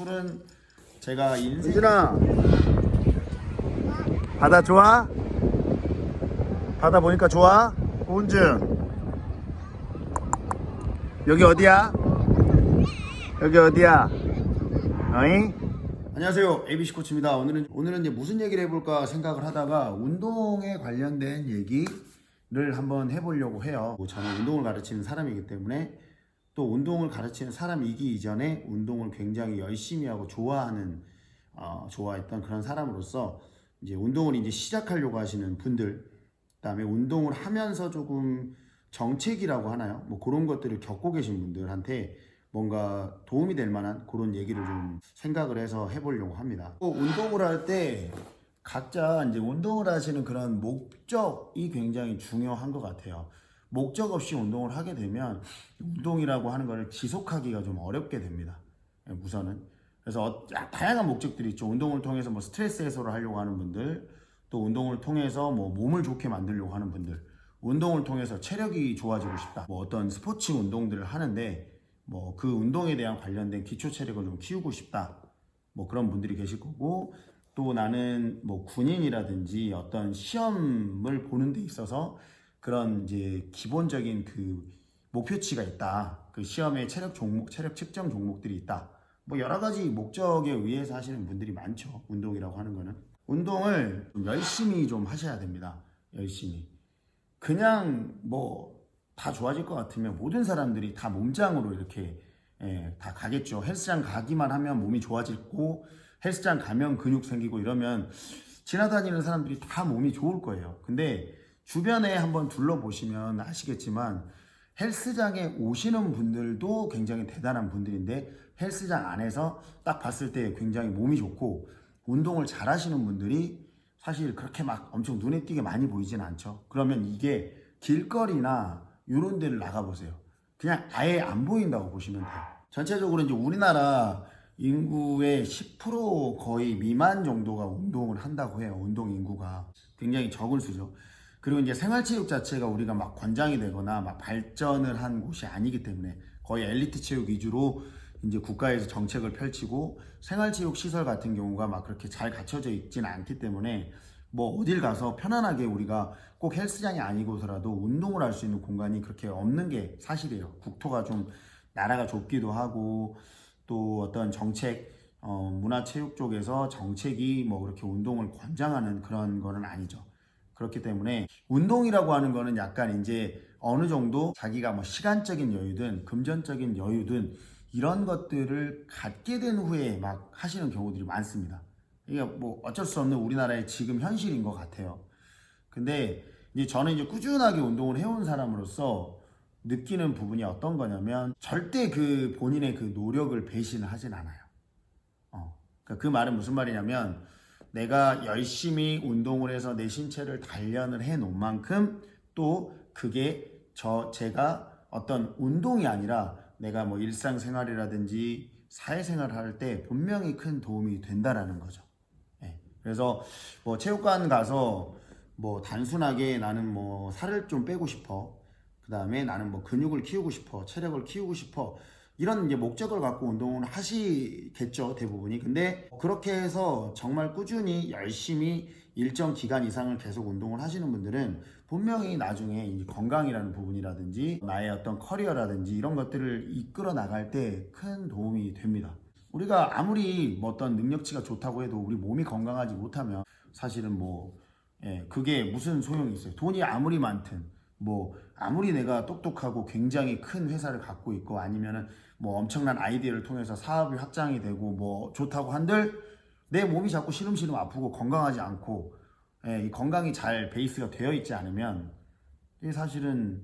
술은 제가 인생 은진아 바다 좋아? 바다 보니까 좋아? 고은준 여기 어디야? 여기 어디야? 어이? 안녕하세요 ABC 코치입니다. 오늘은 오늘은 이제 무슨 얘기를 해볼까 생각을 하다가 운동에 관련된 얘기를 한번 해보려고 해요. 뭐 저는 운동을 가르치는 사람이기 때문에 또 운동을 가르치는 사람이기 이전에 운동을 굉장히 열심히 하고 좋아하는 어, 좋아했던 그런 사람으로서 이제 운동을 이제 시작하려고 하시는 분들 그다음에 운동을 하면서 조금 정책이라고 하나요? 뭐 그런 것들을 겪고 계신 분들한테 뭔가 도움이 될 만한 그런 얘기를 좀 생각을 해서 해보려고 합니다. 또 운동을 할 때 각자 이제 운동을 하시는 그런 목적이 굉장히 중요한 것 같아요. 목적 없이 운동을 하게 되면 운동이라고 하는 것을 지속하기가 좀 어렵게 됩니다. 예, 우선은. 그래서 어- 다양한 목적들이 있죠. 운동을 통해서 뭐 스트레스 해소를 하려고 하는 분들, 또 운동을 통해서 뭐 몸을 좋게 만들려고 하는 분들, 운동을 통해서 체력이 좋아지고 싶다. 뭐 어떤 스포츠 운동들을 하는데 뭐 그 운동에 대한 관련된 기초 체력을 좀 키우고 싶다. 뭐 그런 분들이 계실 거고 또 나는 뭐 군인이라든지 어떤 시험을 보는 데 있어서 그런 이제 기본적인 그 목표치가 있다. 그 시험의 체력 종목, 체력 측정 종목들이 있다. 뭐 여러 가지 목적에 의해서 하시는 분들이 많죠. 운동이라고 하는 거는. 운동을 좀 열심히 좀 하셔야 됩니다. 열심히. 그냥 뭐 다 좋아질 것 같으면 모든 사람들이 다 몸짱으로 이렇게 예, 다 가겠죠. 헬스장 가기만 하면 몸이 좋아지고 헬스장 가면 근육 생기고 이러면 지나다니는 사람들이 다 몸이 좋을 거예요. 근데 주변에 한번 둘러보시면 아시겠지만 헬스장에 오시는 분들도 굉장히 대단한 분들인데 헬스장 안에서 딱 봤을 때 굉장히 몸이 좋고 운동을 잘 하시는 분들이 사실 그렇게 막 엄청 눈에 띄게 많이 보이진 않죠. 그러면 이게 길거리나 이런 데를 나가보세요. 그냥 아예 안 보인다고 보시면 돼요. 전체적으로 이제 우리나라 인구의 10% 거의 미만 정도가 운동을 한다고 해요. 운동 인구가 굉장히 적은 수죠. 그리고 이제 생활체육 자체가 우리가 막 권장이 되거나 막 발전을 한 곳이 아니기 때문에 거의 엘리트 체육 위주로 이제 국가에서 정책을 펼치고 생활체육 시설 같은 경우가 막 그렇게 잘 갖춰져 있지는 않기 때문에 뭐 어딜 가서 편안하게 우리가 꼭 헬스장이 아니고서라도 운동을 할 수 있는 공간이 그렇게 없는 게 사실이에요. 국토가 좀 나라가 좁기도 하고 또 어떤 정책 어, 문화체육 쪽에서 정책이 뭐 그렇게 운동을 권장하는 그런 거는 아니죠. 그렇기 때문에 운동이라고 하는 거는 약간 이제 어느 정도 자기가 뭐 시간적인 여유든 금전적인 여유든 이런 것들을 갖게 된 후에 막 하시는 경우들이 많습니다. 이게 뭐 어쩔 수 없는 우리나라의 지금 현실인 것 같아요. 근데 이제 저는 이제 꾸준하게 운동을 해온 사람으로서 느끼는 부분이 어떤 거냐면 절대 그 본인의 그 노력을 배신을 하진 않아요. 어. 그러니까 그 말은 무슨 말이냐면 내가 열심히 운동을 해서 내 신체를 단련을 해 놓은 만큼 또 그게 저 제가 어떤 운동이 아니라 내가 뭐 일상생활이라든지 사회생활을 할때 분명히 큰 도움이 된다라는 거죠. 예. 그래서 뭐 체육관 가서 뭐 단순하게 나는 뭐 살을 좀 빼고 싶어. 그 다음에 나는 뭐 근육을 키우고 싶어. 체력을 키우고 싶어. 이런 이제 목적을 갖고 운동을 하시겠죠, 대부분이. 근데 그렇게 해서 정말 꾸준히 열심히 일정 기간 이상을 계속 운동을 하시는 분들은 분명히 나중에 이 건강이라는 부분이라든지 나의 어떤 커리어라든지 이런 것들을 이끌어 나갈 때 큰 도움이 됩니다. 우리가 아무리 뭐 어떤 능력치가 좋다고 해도 우리 몸이 건강하지 못하면 사실은 뭐 예, 그게 무슨 소용이 있어요. 돈이 아무리 많든 뭐 아무리 내가 똑똑하고 굉장히 큰 회사를 갖고 있고 아니면은 뭐 엄청난 아이디어를 통해서 사업이 확장이 되고 뭐 좋다고 한들 내 몸이 자꾸 시름시름 아프고 건강하지 않고 예, 이 건강이 잘 베이스가 되어 있지 않으면 이게 사실은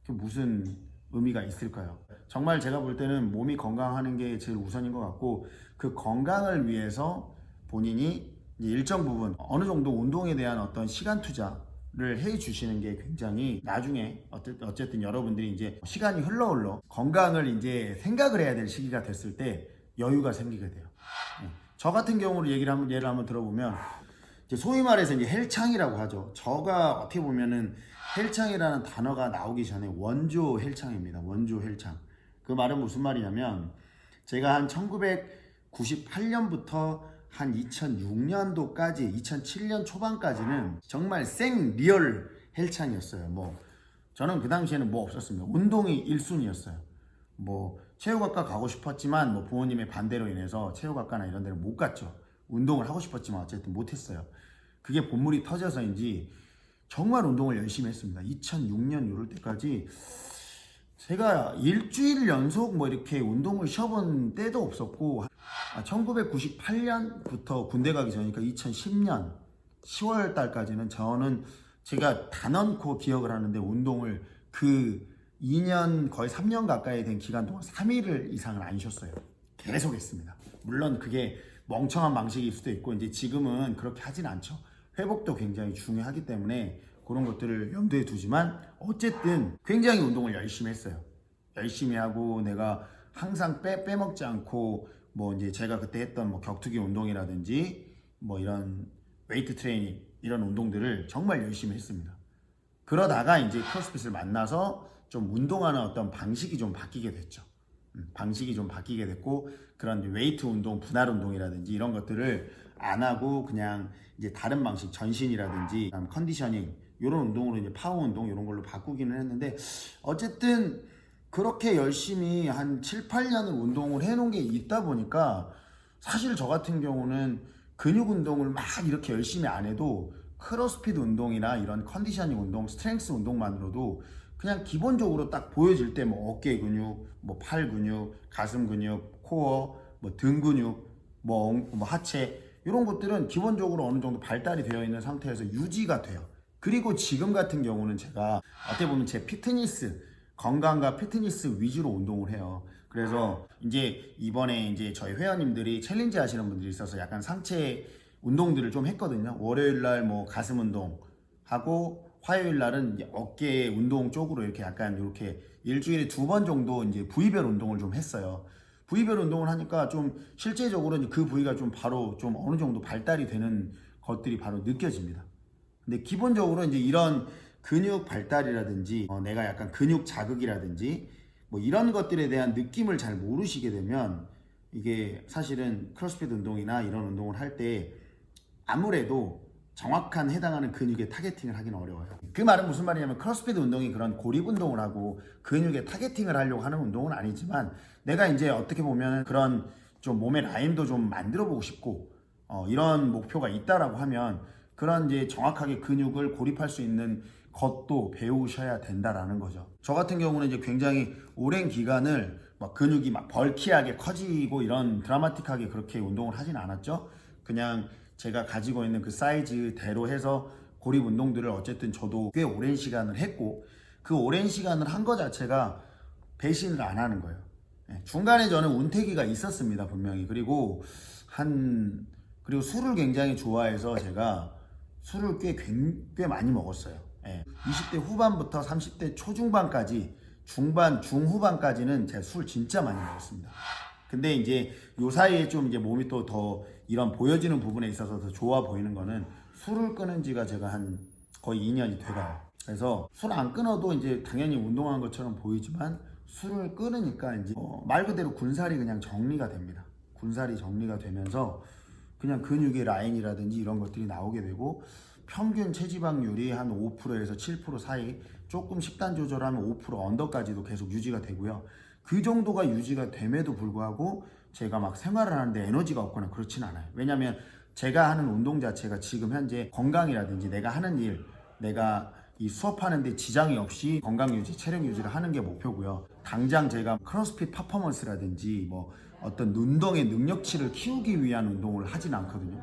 그게 무슨 의미가 있을까요? 정말 제가 볼 때는 몸이 건강하는 게 제일 우선인 것 같고 그 건강을 위해서 본인이 일정 부분 어느 정도 운동에 대한 어떤 시간 투자 를 해 주시는 게 굉장히 나중에 어쨌든, 여러분들이 이제 시간이 흘러 흘러 건강을 이제 생각을 해야 될 시기가 됐을 때 여유가 생기게 돼요. 예. 저 같은 경우로 얘기를 한번 예를 한번 들어보면 소위 말해서 이제 헬창이라고 하죠. 저가 어떻게 보면은 헬창이라는 단어가 나오기 전에 원조 헬창입니다. 원조 헬창. 그 말은 무슨 말이냐면 제가 한 98년부터 한 2006년도까지 2007년 초반까지는 정말 생 리얼 헬창이었어요. 뭐 저는 그 당시에는 뭐 없었습니다. 운동이 1순위였어요. 뭐 체육학과 가고 싶었지만 뭐 부모님의 반대로 인해서 체육학과나 이런 데를 못 갔죠. 운동을 하고 싶었지만 어쨌든 못 했어요. 그게 본물이 터져서인지 정말 운동을 열심히 했습니다. 2006년 요럴 때까지 제가 일주일 연속 뭐 이렇게 운동을 쉬어본 때도 없었고 1998년부터 군대 가기 전이니까 2010년 10월 달까지는 저는 제가 단언코 기억을 하는데 운동을 그 2년 거의 3년 가까이 된 기간 동안 3일을 이상을 안 쉬었어요. 계속 했습니다. 물론 그게 멍청한 방식일 수도 있고 이제 지금은 그렇게 하진 않죠. 회복도 굉장히 중요하기 때문에 그런 것들을 염두에 두지만 어쨌든 굉장히 운동을 열심히 했어요. 열심히 하고 내가 항상 빼 빼먹지 않고 뭐 이제 제가 그때 했던 뭐 격투기 운동이라든지 뭐 이런 웨이트 트레이닝 이런 운동들을 정말 열심히 했습니다. 그러다가 이제 크로스핏을 만나서 좀 운동하는 어떤 방식이 좀 바뀌게 됐죠. 음, 방식이 좀 바뀌게 됐고 그런 웨이트 운동, 분할 운동이라든지 이런 것들을 안 하고 그냥 이제 다른 방식 전신이라든지 컨디셔닝 이런 운동으로 이제 파워 운동 이런 걸로 바꾸기는 했는데 어쨌든 그렇게 열심히 한 7, 8년을 운동을 해놓은 게 있다 보니까 사실 저 같은 경우는 근육 운동을 막 이렇게 열심히 안 해도 크로스핏 운동이나 이런 컨디셔닝 운동, 스트렝스 운동만으로도 그냥 기본적으로 딱 보여질 때 뭐 어깨 근육, 뭐 팔 근육, 가슴 근육, 코어, 뭐 등 근육, 뭐, 엉- 뭐 하체 이런 것들은 기본적으로 어느 정도 발달이 되어 있는 상태에서 유지가 돼요. 그리고 지금 같은 경우는 제가 어떻게 보면 제 피트니스 건강과 피트니스 위주로 운동을 해요. 그래서 이제 이번에 이제 저희 회원님들이 챌린지 하시는 분들이 있어서 약간 상체 운동들을 좀 했거든요. 월요일 날 뭐 가슴 운동 하고 화요일 날은 어깨 운동 쪽으로 이렇게 약간 이렇게 일주일에 두 번 정도 이제 부위별 운동을 좀 했어요. 부위별 운동을 하니까 좀 실제적으로 이제 그 부위가 좀 바로 좀 어느 정도 발달이 되는 것들이 바로 느껴집니다. 근데 기본적으로 이제 이런 근육 발달이라든지 어, 내가 약간 근육 자극이라든지 뭐 이런 것들에 대한 느낌을 잘 모르시게 되면 이게 사실은 크로스핏 운동이나 이런 운동을 할 때 아무래도 정확한 해당하는 근육에 타겟팅을 하기는 어려워요. 그 말은 무슨 말이냐면 크로스핏 운동이 그런 고립 운동을 하고 근육에 타겟팅을 하려고 하는 운동은 아니지만 내가 이제 어떻게 보면 그런 좀 몸의 라인도 좀 만들어 보고 싶고 어, 이런 목표가 있다라고 하면 그런 이제 정확하게 근육을 고립할 수 있는 것도 배우셔야 된다라는 거죠. 저 같은 경우는 이제 굉장히 오랜 기간을 막 근육이 막 벌키하게 커지고 이런 드라마틱하게 그렇게 운동을 하진 않았죠. 그냥 제가 가지고 있는 그 사이즈대로 해서 고립 운동들을 어쨌든 저도 꽤 오랜 시간을 했고 그 오랜 시간을 한 거 자체가 배신을 안 하는 거예요. 예, 중간에 저는 운태기가 있었습니다 분명히 그리고 한 그리고 술을 굉장히 좋아해서 제가 술을 꽤, 굉- 꽤 많이 먹었어요. 예, 20대 후반부터 30대 초중반까지 중반 중후반까지는 제가 술 진짜 많이 먹었습니다. 근데 이제 요 사이에 좀 이제 몸이 또 더 이런 보여지는 부분에 있어서 더 좋아 보이는 거는 술을 끊은 지가 제가 한 거의 2년이 돼가요. 그래서 술 안 끊어도 이제 당연히 운동한 것처럼 보이지만 술을 끊으니까 이제 어, 말 그대로 군살이 그냥 정리가 됩니다. 군살이 정리가 되면서 그냥 근육의 라인이라든지 이런 것들이 나오게 되고 평균 체지방률이 한 5%에서 7% 사이 조금 식단 조절하면 5% 언더까지도 계속 유지가 되고요. 그 정도가 유지가 됨에도 불구하고 제가 막 생활을 하는데 에너지가 없거나 그렇진 않아요. 왜냐면 제가 하는 운동 자체가 지금 현재 건강이라든지 내가 하는 일, 내가 이 수업하는데 지장이 없이 건강 유지, 체력 유지를 하는 게 목표고요. 당장 제가 크로스핏 퍼포먼스라든지 뭐 어떤 운동의 능력치를 키우기 위한 운동을 하진 않거든요.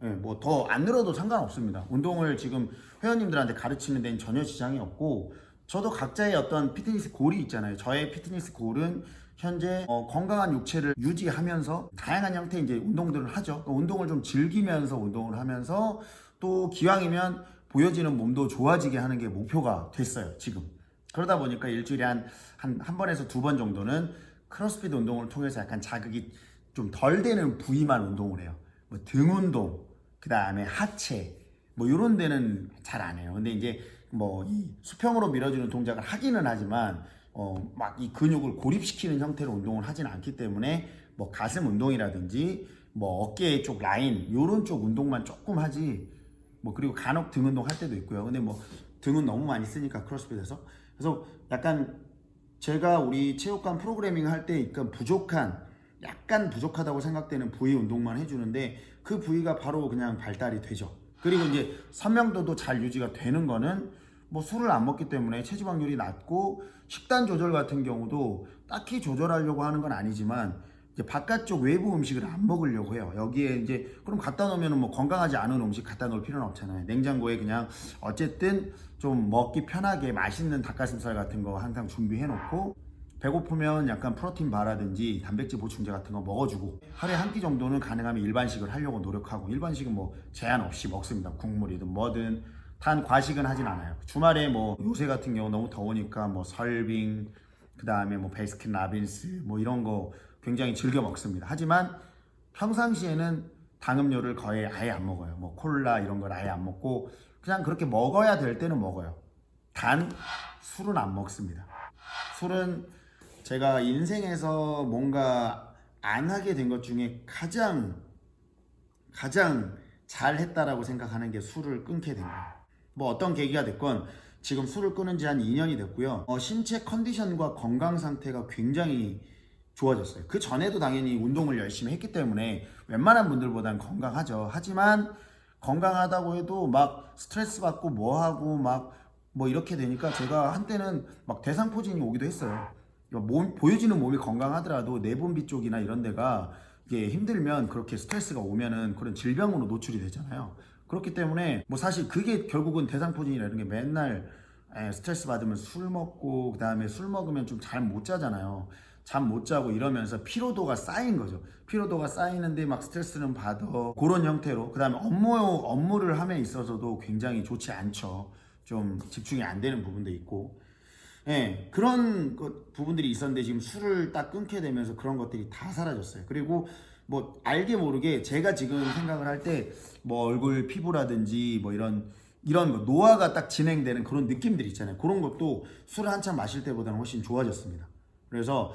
뭐더 안 늘어도 상관없습니다. 운동을 지금 회원님들한테 가르치는 데는 전혀 지장이 없고 저도 각자의 어떤 피트니스 골이 있잖아요. 저의 피트니스 골은 현재 어, 건강한 육체를 유지하면서 다양한 형태의 이제 운동들을 하죠. 그 운동을 좀 즐기면서 운동을 하면서 또 기왕이면 보여지는 몸도 좋아지게 하는 게 목표가 됐어요. 지금. 그러다 보니까 일주일에 한, 한, 한 번에서 두 번 정도는 크로스핏 운동을 통해서 약간 자극이 좀 덜 되는 부위만 운동을 해요. 뭐 등 운동, 그 다음에 하체, 뭐 이런 데는 잘 안 해요. 근데 이제 뭐 이 수평으로 밀어주는 동작을 하기는 하지만 어 막 이 근육을 고립시키는 형태로 운동을 하지는 않기 때문에 뭐 가슴 운동이라든지 뭐 어깨 쪽 라인 요런 쪽 운동만 조금 하지 뭐 그리고 간혹 등 운동 할 때도 있고요. 근데 뭐 등은 너무 많이 쓰니까 크로스핏에서 그래서 약간 제가 우리 체육관 프로그래밍 할 때 약간 부족한 약간 부족하다고 생각되는 부위 운동만 해주는데 그 부위가 바로 그냥 발달이 되죠. 그리고 이제 선명도도 잘 유지가 되는 거는 뭐 술을 안 먹기 때문에 체지방률이 낮고 식단 조절 같은 경우도 딱히 조절하려고 하는 건 아니지만 바깥쪽 외부 음식을 안 먹으려고 해요. 여기에 이제 그럼 갖다 놓으면 뭐 건강하지 않은 음식 갖다 놓을 필요는 없잖아요. 냉장고에 그냥 어쨌든 좀 먹기 편하게 맛있는 닭가슴살 같은 거 항상 준비해 놓고 배고프면 약간 프로틴 바라든지 단백질 보충제 같은 거 먹어주고 하루에 한 끼 정도는 가능하면 일반식을 하려고 노력하고 일반식은 뭐 제한 없이 먹습니다. 국물이든 뭐든 단 과식은 하진 않아요. 주말에 뭐 요새 같은 경우 너무 더우니까 뭐 설빙 그 다음에 뭐 베스킨 라빈스 뭐 이런 거 굉장히 즐겨 먹습니다. 하지만 평상시에는 당음료를 거의 아예 안 먹어요. 뭐 콜라 이런 걸 아예 안 먹고 그냥 그렇게 먹어야 될 때는 먹어요. 단 술은 안 먹습니다. 술은 제가 인생에서 뭔가 안 하게 된 것 중에 가장 가장 잘 했다라고 생각하는 게 술을 끊게 된 거예요. 뭐 어떤 계기가 됐건 지금 술을 끊은 지 한 2년이 됐고요. 어, 신체 컨디션과 건강 상태가 굉장히 좋아졌어요. 그 전에도 당연히 운동을 열심히 했기 때문에 웬만한 분들보다는 건강하죠. 하지만 건강하다고 해도 막 스트레스 받고 뭐 하고 막 뭐 이렇게 되니까 제가 한때는 막 대상포진이 오기도 했어요. 몸, 보여지는 몸이 건강하더라도 내분비 쪽이나 이런 데가 이게 힘들면 그렇게 스트레스가 오면은 그런 질병으로 노출이 되잖아요. 그렇기 때문에 뭐 사실 그게 결국은 대상포진이라는 게 맨날 에, 스트레스 받으면 술 먹고 그 다음에 술 먹으면 좀 잘 못 자잖아요. 잠 못 자고 이러면서 피로도가 쌓인 거죠. 피로도가 쌓이는데 막 스트레스는 받아. 그런 형태로 그다음에 업무 업무를 함에 있어서도 굉장히 좋지 않죠. 좀 집중이 안 되는 부분도 있고. 예, 그런 것- 부분들이 있었는데 지금 술을 딱 끊게 되면서 그런 것들이 다 사라졌어요. 그리고 뭐 알게 모르게 제가 지금 생각을 할 때 뭐 얼굴 피부라든지 뭐 이런 이런 거 노화가 딱 진행되는 그런 느낌들이 있잖아요. 그런 것도 술을 한참 마실 때보다는 훨씬 좋아졌습니다. 그래서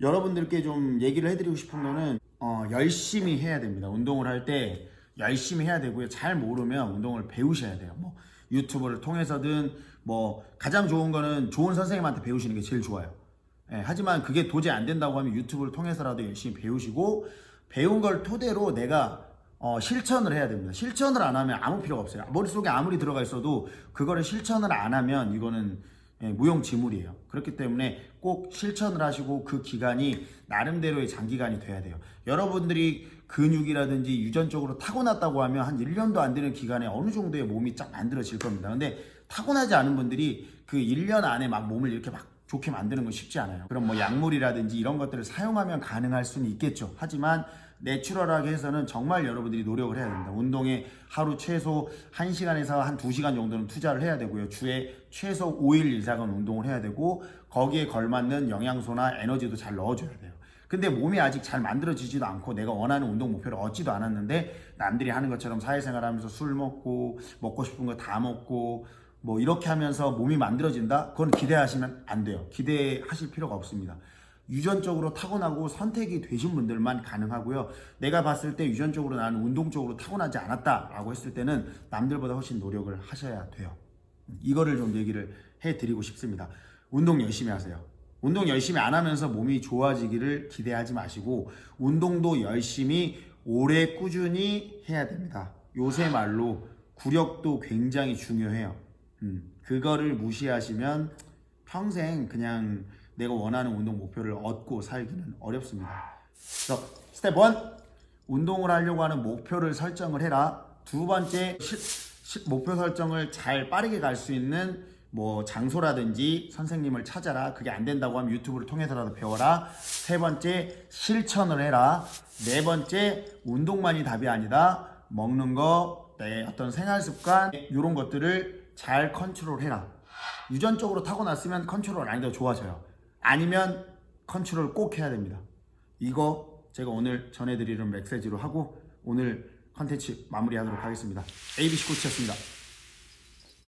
여러분들께 좀 얘기를 해드리고 싶은 거는 어, 열심히 해야 됩니다. 운동을 할 때 열심히 해야 되고요. 잘 모르면 운동을 배우셔야 돼요. 뭐 유튜브를 통해서든 뭐 가장 좋은 거는 좋은 선생님한테 배우시는 게 제일 좋아요. 예, 하지만 그게 도저히 안 된다고 하면 유튜브를 통해서라도 열심히 배우시고 배운 걸 토대로 내가 어, 실천을 해야 됩니다. 실천을 안 하면 아무 필요가 없어요. 머릿속에 아무리 들어가 있어도 그거를 실천을 안 하면 이거는 예, 무용지물이에요. 그렇기 때문에 꼭 실천을 하시고 그 기간이 나름대로의 장기간이 돼야 돼요. 여러분들이 근육이라든지 유전적으로 타고났다고 하면 한 1년도 안 되는 기간에 어느 정도의 몸이 쫙 만들어질 겁니다. 근데 타고나지 않은 분들이 그 1년 안에 막 몸을 이렇게 막 좋게 만드는 건 쉽지 않아요. 그럼 뭐 약물이라든지 이런 것들을 사용하면 가능할 수는 있겠죠. 하지만 내추럴하게 해서는 정말 여러분들이 노력을 해야 됩니다. 운동에 하루 최소 1시간에서 한 2시간 정도는 투자를 해야 되고요. 주에 최소 5일 이상은 운동을 해야 되고 거기에 걸맞는 영양소나 에너지도 잘 넣어줘야 돼요. 근데 몸이 아직 잘 만들어지지도 않고 내가 원하는 운동 목표를 얻지도 않았는데 남들이 하는 것처럼 사회생활 하면서 술 먹고 먹고 싶은 거 다 먹고 뭐 이렇게 하면서 몸이 만들어진다? 그건 기대하시면 안 돼요. 기대하실 필요가 없습니다. 유전적으로 타고나고 선택이 되신 분들만 가능하고요. 내가 봤을 때 유전적으로 나는 운동 쪽으로 타고나지 않았다라고 했을 때는 남들보다 훨씬 노력을 하셔야 돼요. 이거를 좀 얘기를 해드리고 싶습니다. 운동 열심히 하세요. 운동 열심히 안 하면서 몸이 좋아지기를 기대하지 마시고 운동도 열심히 오래 꾸준히 해야 됩니다. 요새 말로 구력도 굉장히 중요해요. 음, 그거를 무시하시면 평생 그냥 내가 원하는 운동 목표를 얻고 살기는 어렵습니다. 그래서 스텝 1 운동을 하려고 하는 목표를 설정을 해라. 두 번째 시- 시- 목표 설정을 잘 빠르게 갈 수 있는 뭐 장소라든지 선생님을 찾아라. 그게 안 된다고 하면 유튜브를 통해서라도 배워라. 세 번째 실천을 해라. 네 번째 운동만이 답이 아니다. 먹는 거, 내 어떤 생활 습관 이런 것들을 잘 컨트롤해라. 유전적으로 타고났으면 컨트롤 안 해도 좋아져요. 아니면 컨트롤 꼭 해야 됩니다. 이거 제가 오늘 전해드리는 메시지로 하고 오늘 컨텐츠 마무리하도록 하겠습니다. ABC 코치였습니다.